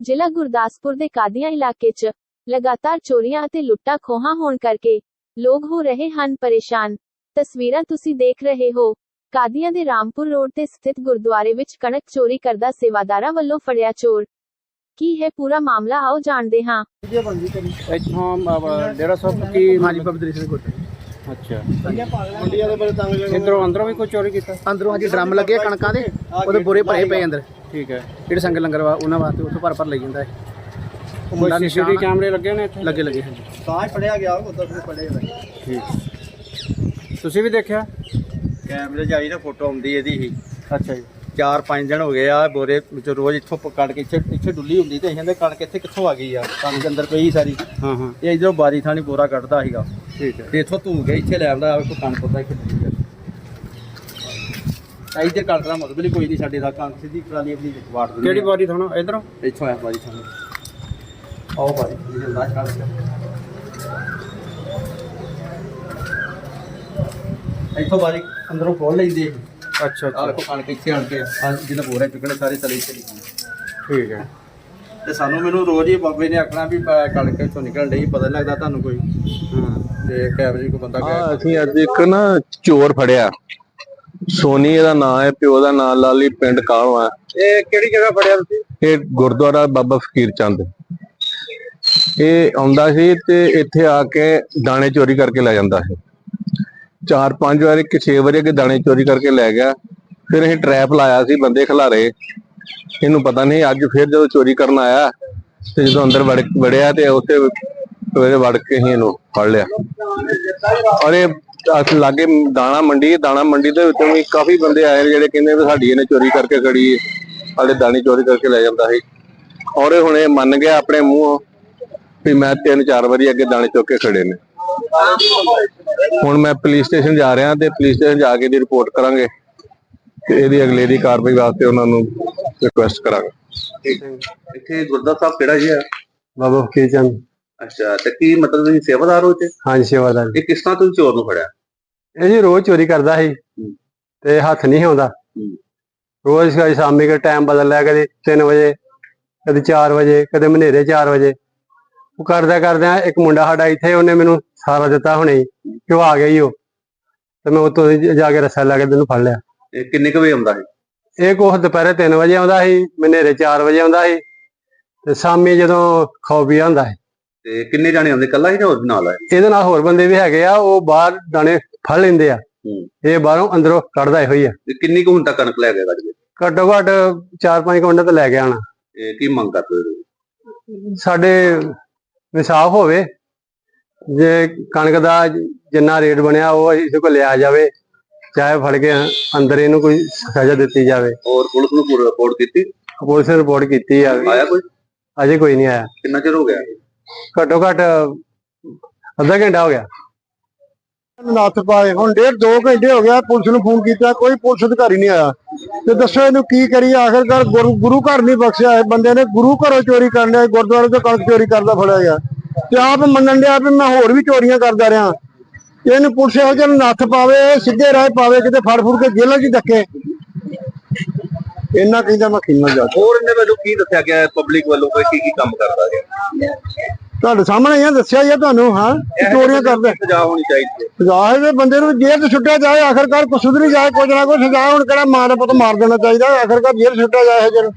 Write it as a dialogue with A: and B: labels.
A: ਜ਼ਿਲ੍ਹਾ ਗੁਰਦਾਸਪੁਰ ਦੇ ਕਾਦੀਆਂ ਇਲਾਕੇ 'ਚ ਲਗਾਤਾਰ ਚੋਰੀਆਂ ਅਤੇ ਲੁੱਟਾਂ ਖੋਹਾਂ ਹੋਣ ਕਰਕੇ ਲੋਕ ਹੋ ਰਹੇ ਹਨ ਪਰੇਸ਼ਾਨ। ਤਸਵੀਰਾਂ ਤੁਸੀਂ ਦੇਖ ਰਹੇ ਹੋ। ਕਾਦੀਆਂ ਦੇ ਰਾਮਪੁਰ ਰੋਡ ਤੇ ਸਥਿਤ ਗੁਰਦੁਆਰੇ ਵਿੱਚ ਕਣਕ ਚੋਰੀ ਕਰਦਾ ਸੇਵਾਦਾਰਾਂ ਵੱਲੋਂ ਫੜਿਆ ਚੋਰ। ਕੀ ਹੈ ਪੂਰਾ ਮਾਮਲਾ? ਆਓ ਜਾਣਦੇ ਹਾਂ।
B: ਇੱਥੋਂ ਡੇਰਾ ਸਾਹਿਬ ਕੀ
C: ਹਾਂਜੀ ਪਵਿੱਤਰੀ ਸਿੰਘ ਕੋਟ
B: ਅੱਛਾ
C: ਮੰਡੀਆਂ ਦੇ ਬੜੇ ਤੰਗ
B: ਇਧਰੋਂ ਅੰਦਰੋਂ ਵੀ ਕੋਈ ਚੋਰੀ ਕੀਤਾ?
C: ਅੰਦਰੋਂ ਹਾਂਜੀ ਡਰਮ ਲੱਗੇ ਕਣਕਾਂ ਦੇ। ਉਹਦੇ ਬੋਰੇ ਭਰੇ ਪਏ ਅੰਦਰ।
B: ਠੀਕ ਹੈ।
C: ਜਿਹੜੇ ਸੰਗ ਲੰਗਰ ਵਾ ਉਹਨਾਂ ਵਾਸਤੇ ਉੱਥੋਂ ਭਰ ਭਰ ਲਈ ਜਾਂਦਾ ਹੈ। ਮੁੰਡਾ
B: ਸੀਸੀਟੀਵੀ
C: ਨਿਸ਼ਾਨ
B: ਕੈਮਰੇ ਲੱਗੇ ਨੇ ਇੱਥੇ?
C: ਲੱਗੇ ਲੱਗੇ ਹਾਂਜੀ।
D: ਤਾਂ ਹੀ ਫੜਿਆ ਗਿਆ ਉਦੋਂ ਫਿਰ ਫੜਿਆ
B: ਠੀਕ। ਤੁਸੀਂ ਵੀ ਦੇਖਿਆ?
D: ਕੈਮਰੇ 'ਚ ਆਈ ਨਾ ਫੋਟੋ ਆਉਂਦੀ ਇਹਦੀ ਹੀ।
B: ਅੱਛਾ ਜੀ।
D: ਚਾਰ ਪੰਜ ਦਿਨ ਹੋ ਗਏ ਆ ਬੋਰੇ ਵਿੱਚੋਂ ਰੋਜ਼ ਇੱਥੋਂ ਪ- ਕੱਢ ਕੇ ਇੱਥੇ ਇੱਥੇ ਡੁੱਲੀ ਹੁੰਦੀ ਤੇ ਕਹਿੰਦੇ ਕਣਕ ਇੱਥੇ ਕਿੱਥੋਂ ਆ ਗਈ ਆ? ਕਣਕ ਦੇ ਅੰਦਰ ਪਈ ਸਾਰੀ।
B: ਹਾਂ ਹਾਂ।
D: ਇਹ ਇਧਰੋਂ ਬਾਰੀ ਥਾਣੀ ਬੋਰਾ ਕੱਢਦਾ ਸੀਗਾ।
B: ਠੀਕ ਹੈ।
D: ਤੇ ਇੱਥੋਂ ਧੂ ਕੇ ਇੱਥੇ ਲੈ ਆਉਂਦਾ ਕੋਈ ਕਣਕ ਹੁੰਦਾ ਇੱਥੇ ਡੁੱਲੀ ਜਾਂਦੀ ਤਾਂ ਦਾ ਮਤਲਬ ਹੀ ਕੋਈ ਨਹੀਂ ਸਾਡੇ ਦਾ ਕਣਕ ਸਿੱਧੀ ਟਰਾਲੀ ਆਪਣੀ ਵਾਟ ਦਿੰਦੀ
B: ਕਿਹੜੀ
D: ਆ।
B: ਵਾਰੀ ਤੁਹਾਨੂੰ ਇਧਰੋਂ?
D: ਇੱਥੋਂ ਆਇਆ ਬਾਰੀ ਥਾਣੀ। ਆਓ ਬਾਰੀ ਜਿਹਦੇ ਲਾਸ਼ ਕੱਢ ਇੱਥੋਂ ਬਾਰੀ ਅੰਦਰੋਂ ਖੋਲ ਲੈਂਦੇ
B: ਅੱਛਾ
D: ਆਹ ਦੇਖੋ ਕਣਕ ਇੱਥੇ ਆਣ ਕੇ ਆ। ਜਿਹਨਾਂ ਬੋਰੇ ਚੁੱਕਣੇ ਸਾਰੇ ਤਲੇ ਇੱਥੇ ਲਿਖੇ
B: ਠੀਕ ਹੈ।
D: ਤੇ ਸਾਨੂੰ ਮੈਨੂੰ ਰੋਜ਼ ਹੀ ਬਾਬੇ ਨੇ ਆਖਣਾ ਵੀ ਕਣਕ ਇੱਥੋਂ ਨਿਕਲਣ ਡਈ ਪਤਾ ਲੱਗਦਾ ਤੁਹਾਨੂੰ ਕੋਈ।
B: ਹਾਂ।
D: ਤੇ ਕੈਮਰੇ ਕੋਈ ਬੰਦਾ
E: ਹਾਂ
D: ਗਿਆ
E: ਅਸੀਂ ਅੱਜ ਇੱਕ ਨਾ ਚੋਰ ਫੜਿਆ। ਸੋਨੀ ਇਹਦਾ ਨਾਮ ਹੈ ਪਿਓ ਦਾ ਨਾਮ ਲਾਲੀ ਪਿੰਡ ਕਾਲਵਾ
D: ਇਹ ਕਿਹੜੀ ਜਗ੍ਹਾ ਫੜਿਆ ਤੁਸੀਂ?
E: ਇਹ ਗੁਰਦੁਆਰਾ ਬਾਬਾ ਫਕੀਰ ਚੰਦ। ਇਹ ਆਉਂਦਾ ਸੀ ਤੇ ਇੱਥੇ ਆ ਕੇ ਦਾਣੇ ਚੋਰੀ ਕਰਕੇ ਲੈ ਜਾਂਦਾ ਸੀ। ਚਾਰ ਪੰਜ ਵਾਰੀ ਕਿ 6 ਵਜੇ ਕੇ ਦਾਣੇ ਚੋਰੀ ਕਰਕੇ ਲੈ ਗਿਆ। ਫਿਰ ਇਹ ਟਰੈਪ ਲਾਇਆ ਸੀ ਬੰਦੇ ਖਿਲਾਰੇ। ਇਹਨੂੰ ਪਤਾ ਨਹੀਂ ਅੱਜ ਫਿਰ ਜਦੋਂ ਚੋਰੀ ਕਰਨ ਆਇਆ ਤੇ ਜਦੋਂ ਅੰਦਰ ਵੜ ਵੜਿਆ ਤੇ ਉੱਥੇ ਸਵੇਰੇ ਵੜ ਕੇ ਹੀ ਇਹਨੂੰ ਫੜ ਲਿਆ। ਔਰ ਇਹ ਲਾਗੇ ਦਾਣਾ ਮੰਡੀ ਹੈ ਦਾਣਾ ਮੰਡੀ ਦੇ ਵਿੱਚੋਂ ਵੀ ਕਾਫੀ ਬੰਦੇ ਆਏ ਨੇ ਜਿਹੜੇ ਕਹਿੰਦੇ ਵੀ ਸਾਡੀ ਇਹਨੇ ਚੋਰੀ ਕਰਕੇ ਖੜੀ ਹੈ ਸਾਡੇ ਦਾਣੇ ਚੋਰੀ ਕਰਕੇ ਲੈ ਜਾਂਦਾ ਸੀ। ਔਰ ਇਹ ਹੁਣ ਇਹ ਮੰਨ ਗਿਆ ਆਪਣੇ ਮੂੰਹੋਂ ਵੀ ਮੈਂ ਤਿੰਨ ਚਾਰ ਵਾਰੀ ਅੱਗੇ ਦਾਣੇ ਚੁੱਕ ਕੇ ਖੜੇ ਨੇ। ਹੁਣ ਮੈਂ ਪੁਲਿਸ ਸਟੇਸ਼ਨ ਜਾ ਰਿਹਾ ਤੇ ਪੁਲਿਸ ਸਟੇਸ਼ਨ ਜਾ ਕੇ ਇਹਦੀ ਰਿਪੋਰਟ ਕਰਾਂਗੇ ਤੇ ਇਹਦੀ ਅਗਲੇ ਦੀ ਕਾਰਵਾਈ ਵਾਸਤੇ ਉਹਨਾਂ ਨੂੰ ਰਿਕੁਐਸਟ ਕਰਾਂਗੇ।
F: ਇੱਥੇ ਗੁਰਦੁਆਰਾ ਸਾਹਿਬ ਕਿਹੜਾ ਜੀ ਆ?
C: ਬਾਬਾ ਫਕੀਰ ਚੰਦ।
F: ਅੱਛਾ ਤੇ ਕੀ ਮਤਲਬ ਤੁਸੀਂ ਸੇਵਾਦਾਰ ਹੋ ਤੇ
C: ਹਾਂਜੀ ਸੇਵਾਦਾਰ
F: ਇਹ ਕਿਸ ਤਰ੍ਹਾਂ ਤੁਸੀਂ ਚੋਰ ਨੂੰ ਫੜਿਆ?
C: ਇਹ ਜੀ ਰੋਜ਼ ਚੋਰੀ ਕਰਦਾ ਸੀ। ਤੇ ਹੱਥ ਨਹੀਂ ਆਉਂਦਾ। ਰੋਜ਼ ਕਦੇ ਸ਼ਾਮੀ ਕੇ ਟਾਈਮ ਬਦਲ ਲਿਆ ਕਦੇ 3 ਵਜੇ ਕਦੇ 4 ਵਜੇ ਕਦੇ ਮਨੇਰੇ 4 ਵਜੇ। ਉਹ ਕਰਦਾ ਕਰਦਾ ਇੱਕ ਮੁੰਡਾ ਸਾਡਾ ਇੱਥੇ ਉਹਨੇ ਮੈਨੂੰ ਸਾਰਾ ਦਿੱਤਾ ਹੁਣੇ ਹੀ ਕਿ ਉਹ ਆ ਗਿਆ ਹੀ ਉਹ। ਤੇ ਮੈਂ ਉੱਥੋਂ ਦੀ ਜਾ ਕੇ ਰੱਸਾ ਲਾ ਕੇ ਤੈਨੂੰ ਫੜ ਲਿਆ।
F: ਇਹ ਕਿੰਨੇ ਕੁ ਵਜੇ ਆਉਂਦਾ ਹੈ
C: ਇਹ ਕੋਹ ਦੁਪਹਿਰੇ 3 ਵਜੇ ਆਉਂਦਾ ਸੀ ਮਨੇਰੇ 4 ਵਜੇ ਆਉਂਦਾ ਸੀ। ਤੇ ਸ਼ਾਮੀ ਜਦੋਂ ਖਾ ਪੀਆ ਹੁੰਦਾ ਸੀ।
F: ਤੇ ਕਿੰਨੇ ਜਾਣੇ ਆਉਂਦੇ ਕੱਲਾ ਹੀ ਜਾਂ ਹੋਰ ਵੀ ਨਾਲ ਆਏ?
C: ਇਹਦੇ ਨਾਲ ਹੋਰ ਬੰਦੇ ਵੀ ਹੈਗੇ ਆ ਉਹ ਬਾਹਰ ਦਾਣੇ ਫੜ ਲੈਂਦੇ ਆ। ਇਹ ਬਾਹਰੋਂ ਅੰਦਰੋਂ ਕੱਢਦਾ ਇਹੋ ਹੀ ਆ।
F: ਤੇ ਕਿੰਨੀ ਕੁ ਹੁਣ ਤੱਕ ਕਣਕ ਲੈ ਗਿਆ ਗੱਜ
C: ਘੱਟੋ ਘੱਟ 4-5 ਕੁਇੰਟਲ ਤਾਂ ਲੈ ਕੇ ਆਣਾ
F: ਇਹ ਕੀ ਮੰਗ ਕਰਦੇ ਹੋ
C: ਸਾਡੇ ਇਨਸਾਫ ਹੋਵੇ। ਜੇ ਕਣਕ ਦਾ ਜਿੰਨਾ ਰੇਟ ਬਣਿਆ ਉਹ ਇਸ ਕੋਲ ਲਿਆ ਜਾਵੇ। ਚਾਹੇ ਫੜ ਕੇ ਅੰਦਰ ਇਹਨੂੰ ਕੋਈ ਸਜ਼ਾ ਦਿੱਤੀ ਜਾਵੇ।
F: ਹੋਰ ਪੁਲਿਸ ਨੂੰ ਪੂਰੀ ਰਿਪੋਰਟ ਕੀਤੀ?
C: ਪੁਲਿਸ ਨੇ ਰਿਪੋਰਟ ਕੀਤੀ ਆ।
F: ਆਇਆ ਕੋਈ?
C: ਅਜੇ ਕੋਈ ਨਹੀਂ ਆਇਆ।
F: ਕਿੰਨਾ ਚਿਰ ਹੋ ਗਿਆ?
C: ਘੱਟੋ ਘੱਟ ਅੱਧਾ ਘੰਟਾ ਹੋ ਗਿਆ।
G: ਨੱਥ ਪਾਏ। ਹੁਣ ਡੇਢ ਦੋ ਘੰਟੇ ਹੋ ਗਿਆ ਪੁਲਿਸ ਨੂੰ ਫੋਨ ਕੀਤਾ, ਕੋਈ ਪੁਲਿਸ ਅਧਿਕਾਰੀ ਨਹੀਂ ਆਇਆ। ਤੇ ਦੱਸੋ ਇਹਨੂੰ ਕੀ ਕਰੀਏ? ਆਖਿਰਕਾਰ ਗੁਰੂ ਗੁਰੂ ਘਰ ਨਹੀਂ ਬਖਸ਼ਿਆ ਇਹ ਬੰਦੇ ਨੇ। ਗੁਰੂ ਘਰੋਂ ਚੋਰੀ ਕਰਨ ਲਿਆ ਗੁਰਦੁਆਰੇ ਤੋਂ ਕਣਕ ਚੋਰੀ ਕਰਦਾ ਫੜਿਆ ਗਿਆ। ਤੇ ਆਪ ਮੰਨਣ ਡਿਆ ਵੀ ਮੈਂ ਹੋਰ ਵੀ ਚੋਰੀਆਂ ਕਰਦਾ ਰਿਹਾ। ਇਹਨੂੰ ਪੁਲਿਸ ਇਹੋ ਜਿਹਾ ਨੱਥ ਪਾਵੇ, ਸਿੱਧੇ ਰਾਹ ਪਾਵੇ, ਕਿਤੇ ਫੜ ਫੁੜ ਕੇ ਜੇਲ੍ਹਾਂ 'ਚ ਧੱਕੇ। ਇੰਨਾ ਕਹਿੰਦਾ ਮੈਂ ਖੀਨਾ ਜਾ
F: ਹੋਰ ਇਹਨੇ ਮੈਨੂੰ ਕੀ ਦੱਸਿਆ ਗਿਆ ਪਬਲਿਕ ਵੱਲੋਂ ਕੋਈ ਕੀ ਕੀ ਕੰਮ ਕਰਦਾ ਗਿਆ
G: ਤੁਹਾਡੇ ਸਾਹਮਣੇ ਇਹ ਦੱਸਿਆ ਹੀ ਆ ਤੁਹਾਨੂੰ ਹਾਂ ਕਿ ਚੋਰੀਆਂ ਕਰਦੇ।
F: ਸਜ਼ਾ ਹੋਣੀ ਚਾਹੀਦੀ ਹੈ।
G: ਸਜ਼ਾ ਹੈ ਬੰਦੇ ਨੂੰ ਜੇਲ੍ਹ 'ਚ ਸੁੱਟਿਆ ਜਾਏ ਆਖਰਕਾਰ ਕੁਛ ਸੁਧਰੀ ਜਾਏ ਕੁਝ ਨਾ ਕੁਝ ਸਜ਼ਾ ਹੁਣ ਕਿਹੜਾ ਮਾਂ ਦਾ ਪੁੱਤ ਮਾਰ ਦੇਣਾ ਚਾਹੀਦਾ ਆਖਰਕਾਰ ਜੇਲ੍ਹ 'ਚ ਸੁੱਟਿਆ ਜਾਏ ਜਰ